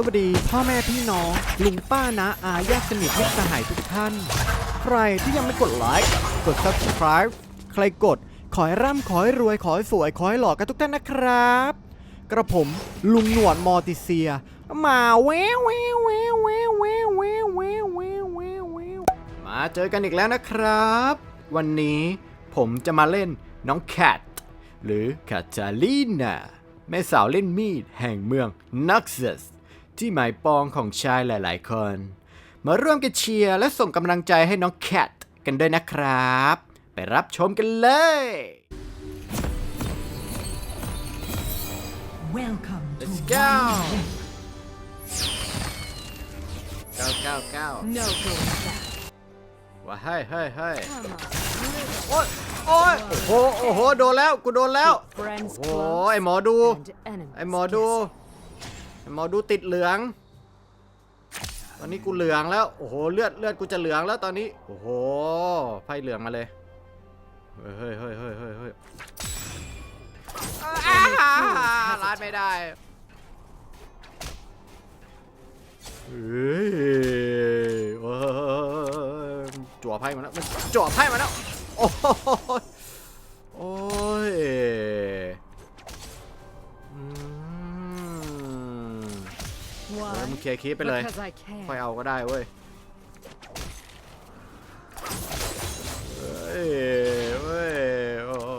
สวัสดีพ่อแม่พี่น้องลุงป้านะอาญาติสนิทมิตรสหายทุกท่าน ใครที่ยังไม่กดไลค์กด subscribe ใครกด ขอให้ร่ำขอให้รวยขอให้สวยขอให้หล่อกันทุกท่านนะครับ กระผมลุงหนวดมอติเซีย มาแววแววแววแววแววแววแววแววแววแววมาเจอกันอีกแล้วนะครับ วันนี้ผมจะมาเล่นน้องแคทหรือคาตาลีนาแม่สาวเล่นมีดแห่งเมืองนักซัส ที่หมายปองของชายหลาย ๆ คน มาร่วมกันเชียร์และส่งกำลังใจให้น้องแคทกันด้วยนะครับ ไปรับชมกันเลย Welcome Let's to go. Wild Rift. เก้าเก้าเก้า No going back. ว่าเฮ้ยเฮ้ยเฮ้ย Come on. โอ๊ยโอ๊ยโอ้โห โอ้โห โดนแล้ว กูโดนแล้ว Friends โอ้โห close ไอหมอดู and enemies ไอหมอดู guessing. ไอ หมอดูติดเหลือง ตอนนี้กูเหลืองแล้ว โอ้โห เลือดเลือดกูจะเหลืองแล้วตอนนี้ โอ้โห ไพ่เหลืองมาเลย เฮ้ยเฮ้ยเฮ้ยเฮ้ยเฮ้ยเฮ้ยอ้าลาดไม่ได้เฮ้ยเว้ยจั่วไพ่มาแล้วมันจั่วไพ่มาแล้ว โอ้โหโอ้ย เออ Why? มึงเคลียร์คลิปไปเลย Because I can. ค่อยเอาก็ได้เว้ยเฮ้ยเว้ยโอ้โห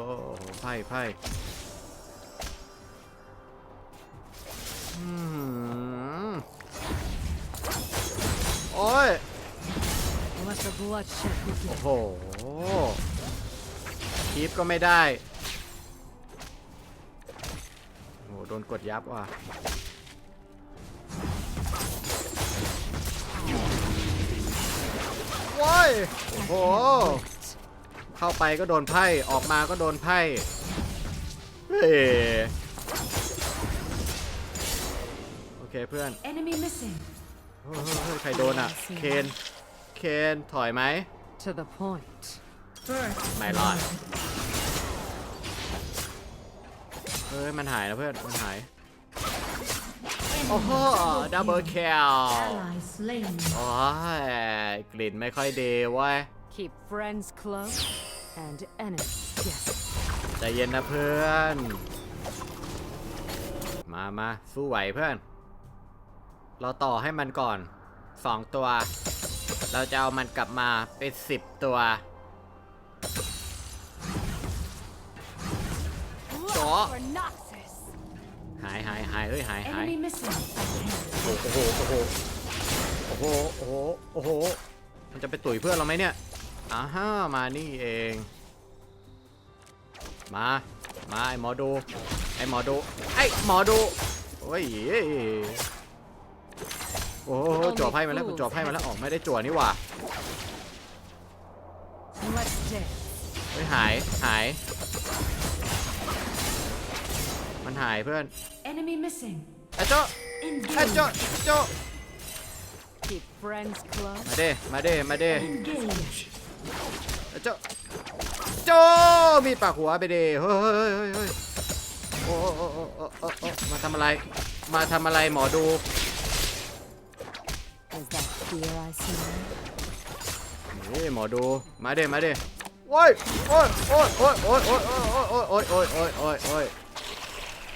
ไพ่ไพ่อืมโอ้ย Let the bloodshed โอ้ begin. โหคลิปก็ไม่ได้โอ้โหโดนกดยับว่ะ ว้ายโอ้โห เข้าไปก็โดนไพ่ ออกมาก็โดนไพ่ เฮ้ยโอเคเพื่อน Enemy missing. เฮ้ยเฮ้ยเฮ้ยใครโดนอะ เคน เคน ถอยไหม To the point. First. ไม่รอด เฮ้ย มันหายนะเพื่อน มันหาย โอ้โหดับเบิลคิล Ally slain. โอ้ยกลิ่นไม่ค่อยดีเว้ย Keep friends close and enemies guessing. ใจเย็นนะเพื่อน มามาสู้ไหวเพื่อน เราต่อให้มันก่อนสองตัว เราจะเอามันกลับมาเป็นสิบตัว Đó. for Noxus. หายหายหายเฮ้ยหายหาย Enemy missing. โอ้โหโอ้โหโอ้โหโอ้โหโอ้โหมันจะไปตุ๋ยเพื่อนเราไหมเนี่ยอ่าฮะมานี่เอง มามาไอหมอดูไอหมอดูไอหมอดูโอ้ยโอ้โหจั่วไพ่มาแล้วกูจั่วไพ่มาแล้วออกไม่ได้จั่วนี่หว่า Let's dance. เฮ้ยหายหายมัน หายเพื่อน Enemy missing. ไอ้โจ้ไอ้ Engage. โจ้โจ้ Keep friends close. มาเด้มาเด้มาเด้ Engage. โจโจมีดปากหัวไปดิเฮ้ยเฮ้ยเฮ้ยเฮ้ยโอ้โอ้โอ้โอ้โอ้โอ้มาทำอะไร มาทำอะไรหมอดู Is that fear I smell? นี่หมอดู มาเด้มาเด้โอ้ยโอ้ยโอ้ยโอ้ยโอ้ยโอ้ยโอ้ยโอ้ยโอ้ยโอ้ยโอ้ยโอ้ยโอ้ยเฮ้ย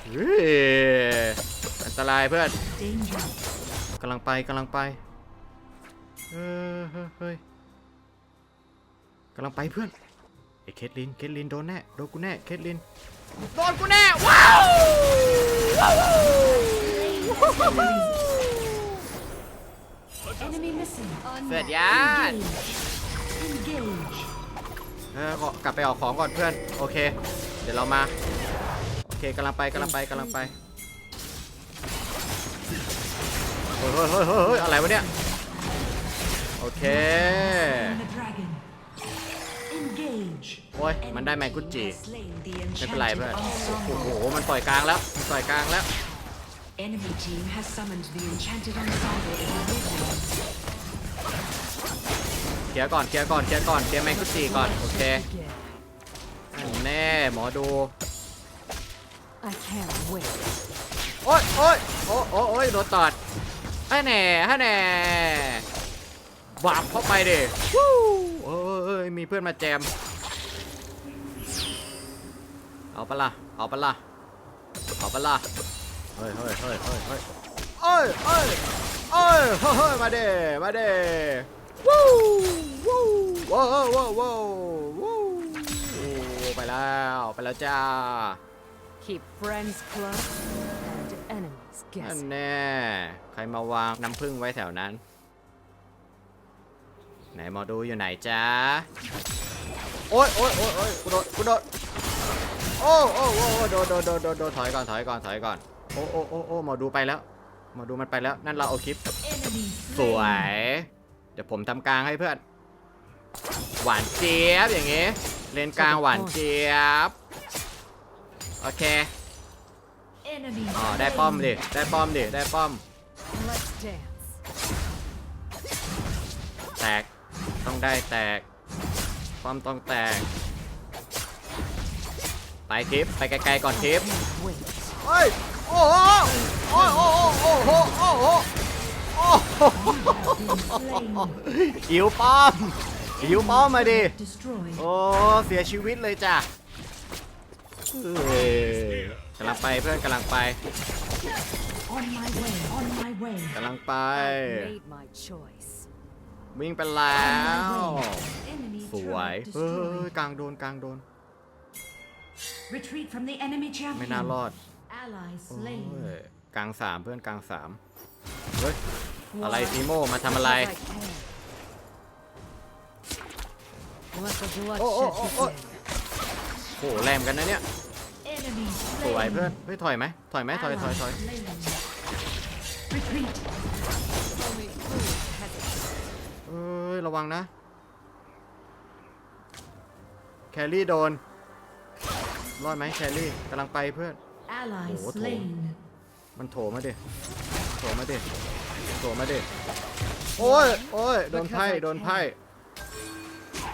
อันตรายเพื่อน Danger. กำลังไปกำลังไปเออเฮ้ยเฮ้ยกำลังไปเพื่อนไอ้เคทลินเคทลินโดนแน่โดนกูแน่เคทลินโดนกูแน่ว้าวว้าว Enemy missing. เสร็จยาน Engage. Engage. เออขอกลับไปเออกของก่อนเพื่อนโอเค เดี๋ยวเรามาโอ เคกำลังไปกำลังไปกำลังไปเฮ้ยเฮ้ยเฮ้ยเฮ้ยเฮ้ยอะไรวะเนี่ยโอเค The dragon. Engage. โอ้ยมันได้แมงกุจิ Has slain the ไม่เป็นไร enchanted เพื่อนโอ้โห ensemble. มันปล่อยกลางแล้วมันปล่อยกลางแล้ว Enemy team has summoned the enchanted ensemble in the woodlands. เคลียร์ก่อนเคลียร์ก่อนเคลียร์ก่อนเคลียร์แมงกุจิก่อนโอเค Begin. อันแน่หมอดู I can't wait. โอ้ยโอ้ยโอ้ยโอ้ยโอ้ยโดนตอดให้แหน่ให้แหน่วับเข้าไปเดิวู้เอ้ยเอ้ยมีเพื่อนมาแจม เอาปะล่ะเอาปะล่ะเอาปะล่ะเฮ้ยเฮ้ยเฮ้ยเฮ้ยเฮ้ยเอ้ยเอ้ยเอ้ยเฮ้ยเฮ้ยมาเด้มาเด้วู้วู้ว้าวว้าวว้าววู้โอ้ไปแล้วไปแล้วจ้า Keep friends close and enemies นั่น guessing. แน่ใครมาวางน้ำผึ้งไว้แถวนั้น ไหนหมอดูอยู่ไหนจ้าโอ๊ยโอ๊ยโอ๊ยโอ๊ยกูโดดกูโดดโอ้โอ้โอ้โอ้โดดโดดโดดโดดโดดถอยก่อนถอยก่อนถอยก่อนโอ้โอ้โอ้โอ้หมอดูไปแล้วหมอดูมันไปแล้วนั่นเราเอาคลิป Enemy สวย slain. เดี๋ยวผมทำกลางให้เพื่อน หวานเจี๊ยบอย่างงี้ เลนกลางหวานเจี๊ยบ โอเค Enemy อ๋อได้ป้อมดิ ได้ป้อมดิ ได้ป้อม Let's dance. แตก ต้องได้แตกความต้องแตก ไปทิป ไปไกลๆก่อนทิป Wait. เฮ้ย โอ้โหโอ้โหโอ้โหโอ้โหโอ้โห slain. หิวป้อมหิวป้อมมาดิ Destroyed. โอ้ เสียชีวิตเลยจ้ะ เอ้ยกำลังไปเพื่อนกำลังไป On my way. On my way. กำลังไป I've made my choice. วิ่งไปแล้ว Enemy สวย turret เฮ้ย destroyed. กลางโดนกลางโดน Retreat from the enemy ไม่ champion. น่ารอด Ally โอ้ slain. ยกลางสามเพื่อนกลางสามเฮ้ยอะไร Why? ทีโมมาทำอะไร Because I can. Let the Oh, oh, bloodshed oh, oh. begin. โหแรงกันนะเนี่ย Enemy สวย slain. เพื่อนเฮ้ยถอยไหมถอยไหมถอยถอย Ally ถอย slain. Retreat. Only fools hesitate. เอ้ยระวังนะ แครี่โดน รอดไหมแครี่กำลังไปเพื่อน Ally Oh, what slain. มันโถมาดิโถมาดิโถมาดิโอ้ยโอ้ยโดนไพ่โดนไพ่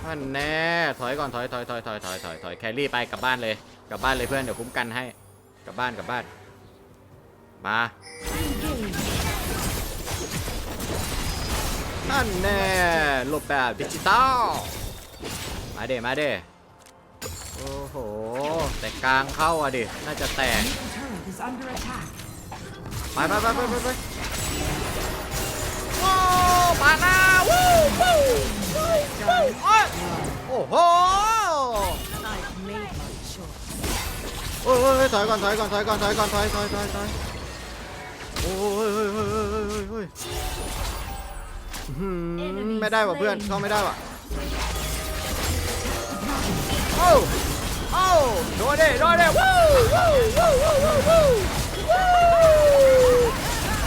ท่านแน่ถอยก่อนถอยถอยถอยถอยถอยถอยถอยแครี่ไปกลับบ้านเลยกลับบ้านเลยเพื่อนเดี๋ยวคุ้มกันให้ก ลับบ้านกลับบ้าน มา Engage. นั่นแน่หลบแบบดิจิตอลมาเดมาเดโอ้โห แต่กลางเข้าอะดิ น่าจะแตก ไปไปไปไปไปไปว้าวมาหน้าวู้วู้วู้โอ้โห อ้ยโอ้ยถอยก่อนถอยก่อนถอยก่อนถอยก่อนถอยถอยถอยถอยโอ้ยเฮ้ยเฮ้ยเฮ้ยเฮ้ยเฮ้ยเฮ้ยอื้อหือไม่ได้ว่ะเพื่อนเข้าไม่ได้ว่ะโอ้โอ้โดนดิโดนดิวู้วู้วู้วู้วู้วู้วู้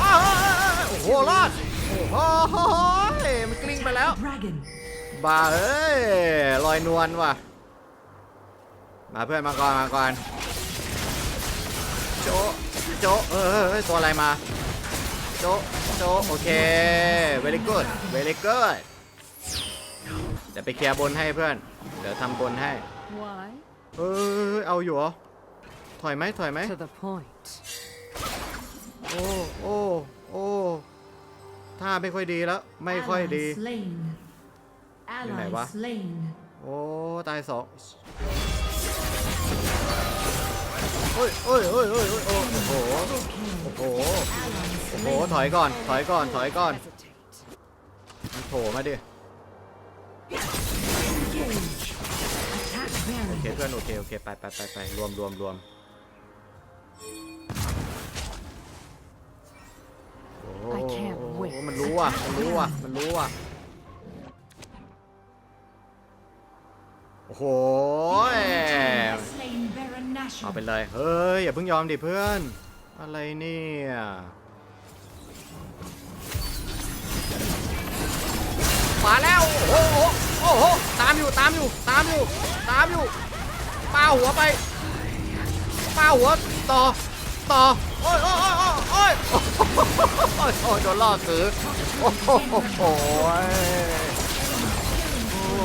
อ้าวโอ้โหรอดโอ้โหมันกลิ้งไปแล้วบ้าเอ้ยลอยนวลว่ะมาเพื่อนมาก่อนมาก่อน โจะโจะเออเออเออตัวอะไรมา โจะโจะโอเค very good very good เดี๋ยวไปเคลียร์บนให้เพื่อน เดี๋ยวทำบนให้ Why? เออเอาอยู่เหรอ ถอยไหมถอยไหม To the point. โอ้โอ้โอ้ท่าไม่ค่อยดีแล้ว ไม่ค่อยดี Ally slain. Như này Ally quá. slain. โอ้ ตายสอง โอ้ยโอ้ยโอ้ยโอ้ยโอ้ยโอ้โห Double kill. โอ้โห Ally โอ้โห slain. ถอยก่อน ถอยก่อน ถอยก่อน Hesitate. มันโผล่มาดิ Engage. Attack โอเค Baron. เพื่อนโอเคโอเคไปไปไปไปรวมรวมรวมโอ้ I can't wait มันรู้อะ มันรู้อะ มันรู้อะ โอ้โห Has slain Baron เอา Nashor. ไปเลยเฮ้ย อย่าเพิ่งยอมดิเพื่อน อะไรเนี่ยมาแล้ว โอ้โห โอ้โห ตามอยู่ ตามอยู่ ตามอยู่ ตามอยู่ปาหัวไปปาหัวต่อ ต่อ โอ้ยโอ้ยโอ้ยโอ้ยโอ้ยโอ้ยโดนล่อซื้อโอ้โหโอ้โหโอ้โห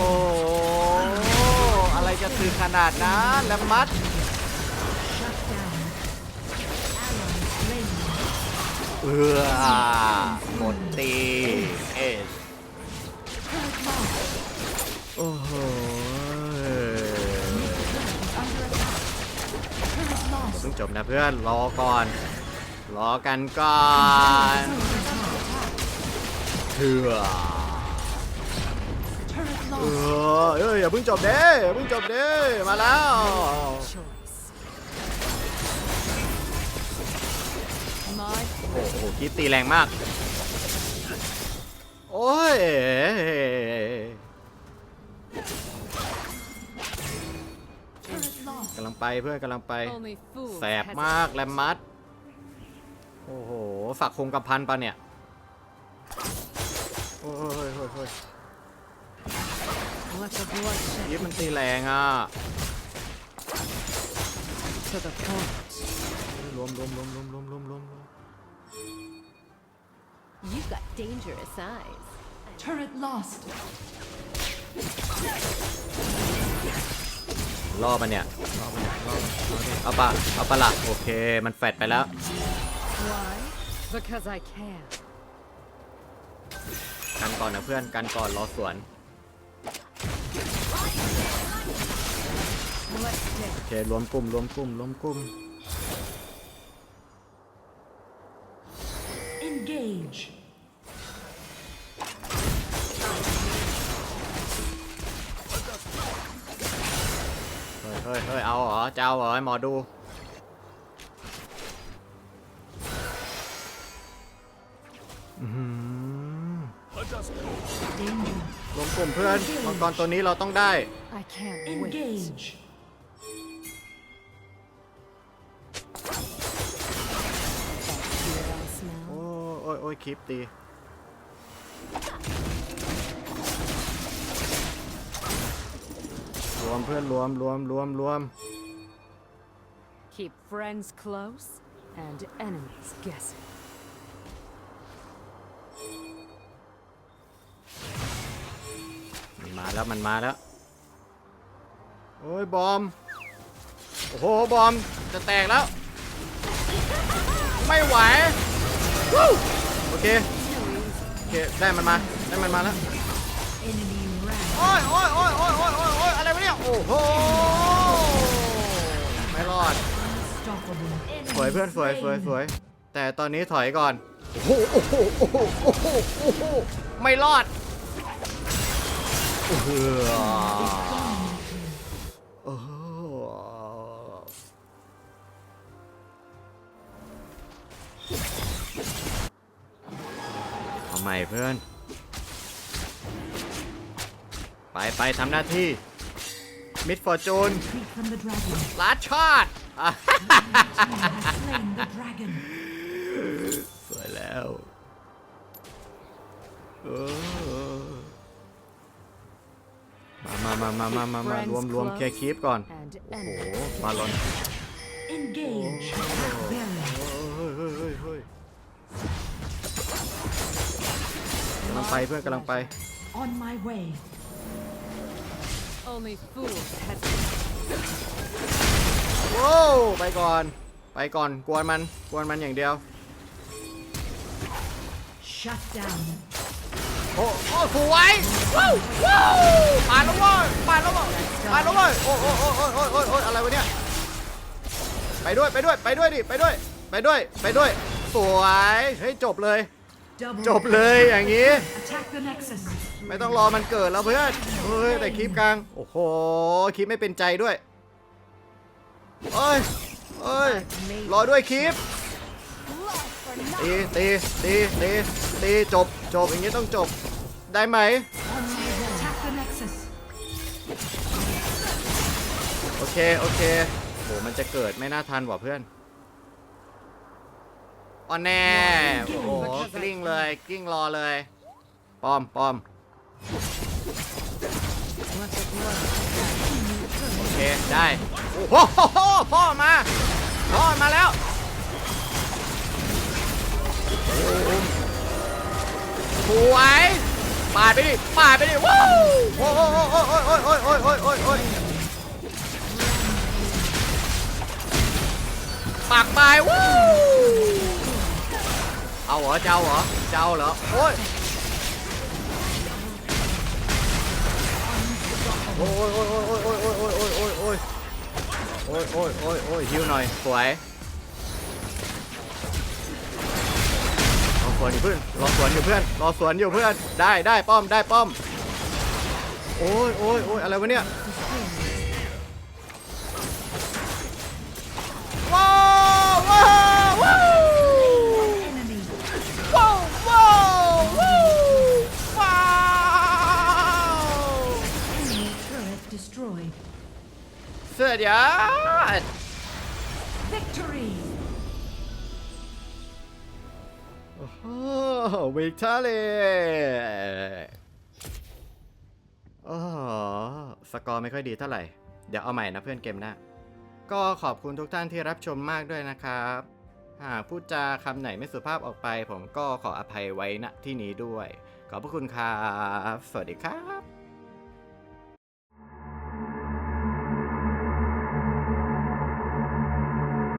อะไรจะถึงขนาดนั้น แล้วมัด Shut down. Ally slain. โอ้อหมดตีเอสโอ้โหเพิ่งจบนะเพื่อน รอก่อน รอกันก่อนเถื่อเอออยอย่าเพิ่งจบเด้อย่าเพิ่งจบเด้มาแล้ว โอ้โหคิดตีแรงมาก โอ้ยกำลังไปเพื่อนกำลังไป only fool แสบมากแรมมัด โอ้โห ฝักคงกระพันปะเนี่ย โอ้ยโอ้ยโอ้ย Let the bloodshed ยิบมันตีแรงอะ to the point. รวมรวมรวมรวมรวมรวมรวม You've got dangerous eyes. Turret lost. ล่อมันเนี่ยล่อมันเนี่ยล่อมันเอาปะเอาปะละโอเค มันแฟดไปแล้ว Why? Because I can. กันก่อนนะเพื่อน กันก่อนรอสวน Let's take โอเค รวมกลุ่ม รวมกลุ่ม รวมกลุ่ม Engage. เฮ้ยเฮ้ยเฮ้ยเอาเหรอจะเอาเหรอให้หมอดูอื้อหือ Danger. รวมกลุ่มเพื่อนมังกรตัวนี้เราต้องได้ I can't wait. Engage. Fear I smell. โอ้โอ้ยโอ้ยคลิปตี วมเพื่อนรวมรวมรวมรวม Keep friends close and enemies guessing. มันมาแล้วมันมาแล้ว โอ้ยบอม โอ้โหบอมจะแตกแล้ว ไม่ไหววู้โอเคโอเคได้มันมาได้มันมาแล้ว Enemy ran. โอ้ยโอ้ยโอ้ย อ้ยอะไรวะเนี่ยโอ้โหไม่รอด สวยเพื่อนสวยสวยสวยแต่ตอนนี้ถอยก่อนโอ้โหโอ้โหโอ้โหโอ้โหโอ้โหไม่รอดโอ้โหโอ้โหเอาใหม่เพื่อน ไปไปทำหน้าที่ มิดฟอร์จูน Retreat from the dragon. ลัดชาติอะ Has slain the dragon. สวยแล้วเออมามามามามามามารวมรวมเคลียร์คลิปก่อน And โอ้โห enemies. บาลอน Engage. Baron. เฮ้ยเฮ้ยเฮ้ยเฮ้ยกำลังไปเพื่อนกำลังไป On my way. Only fools hesitate. โว้วไปก่อน ไปก่อนกวนมันกวนมันอย่างเดียว Shut down. โอ้โอ้สวยว้าวว้าวผ่านแล้วเว้ยผ่านแล้วเว้ยผ่านแล้วเว้ยโอ้โอ้โอ้โอ้โอ้โอ้โอ้อะไรวะเนี่ยไปด้วยไปด้วยไปด้วยดิไปด้วย ไปด้วยไปด้วย สวยเฮ้ยจบเลย Double. จบเลยอย่างนี้ Attack the nexus. ไม่ต้องรอมันเกิดแล้วเพื่อนเฮ้ยแต่คลิปกลาง โอ้โหคลิปไม่เป็นใจด้วยเอ้ยเอ้ยรอด้วยคลิปตีตีตีตีตีจบจบอย่างนี้ต้องจบได้ไหม On my way. Attack the nexus. โอเคโอเคโหมันจะเกิดไม่น่าทันว่ะเพื่อน อ๋อแน่ โอ้โหกลิ้งเลยกลิ้งรอเลย ปอมปอมโอเค ได้ โอ้โหพ่อมาพ่อมาแล้วสวยปาดไปดิปาดไปดิว้าวโอ้โหโอ้โหโอ้ยโอ้ยโอ้ยโอ้ยโอ้ยโอ้ยปากปลายวู้ เอาเหรอเจ้าเหรอเจ้าเหรอโอ้ยโอ้ยโอ้ยโอ้ยโอ้ยโอ้ยโอ้ยโอ้ยโอ้ยโอ้ยโอ้ยโอ้ยโอ้ยโอ้ยฮิวหน่อยสวยรอสวนอยู่เพื่อนรอสวนอยู่เพื่อนรอสวนอยู่เพื่อนได้ได้ป้อมได้ป้อมโอ้ยโอ้ยโอ้ยอะไรวะเนี่ยว้า สื้อดยอด Victory. โอ้โหวิกตอรี่โอ้โหสกอร์ไม่ค่อยดีเท่าไหร่ เดี๋ยวเอาใหม่นะเพื่อนเกมหน้า ก็ขอบคุณทุกท่านที่รับชมมากด้วยนะครับ หากพูดจาคำไหนไม่สุภาพออกไป ผมก็ขออภัยไว้ณที่นี้ด้วย ขอบพระคุณครับ สวัสดีครับ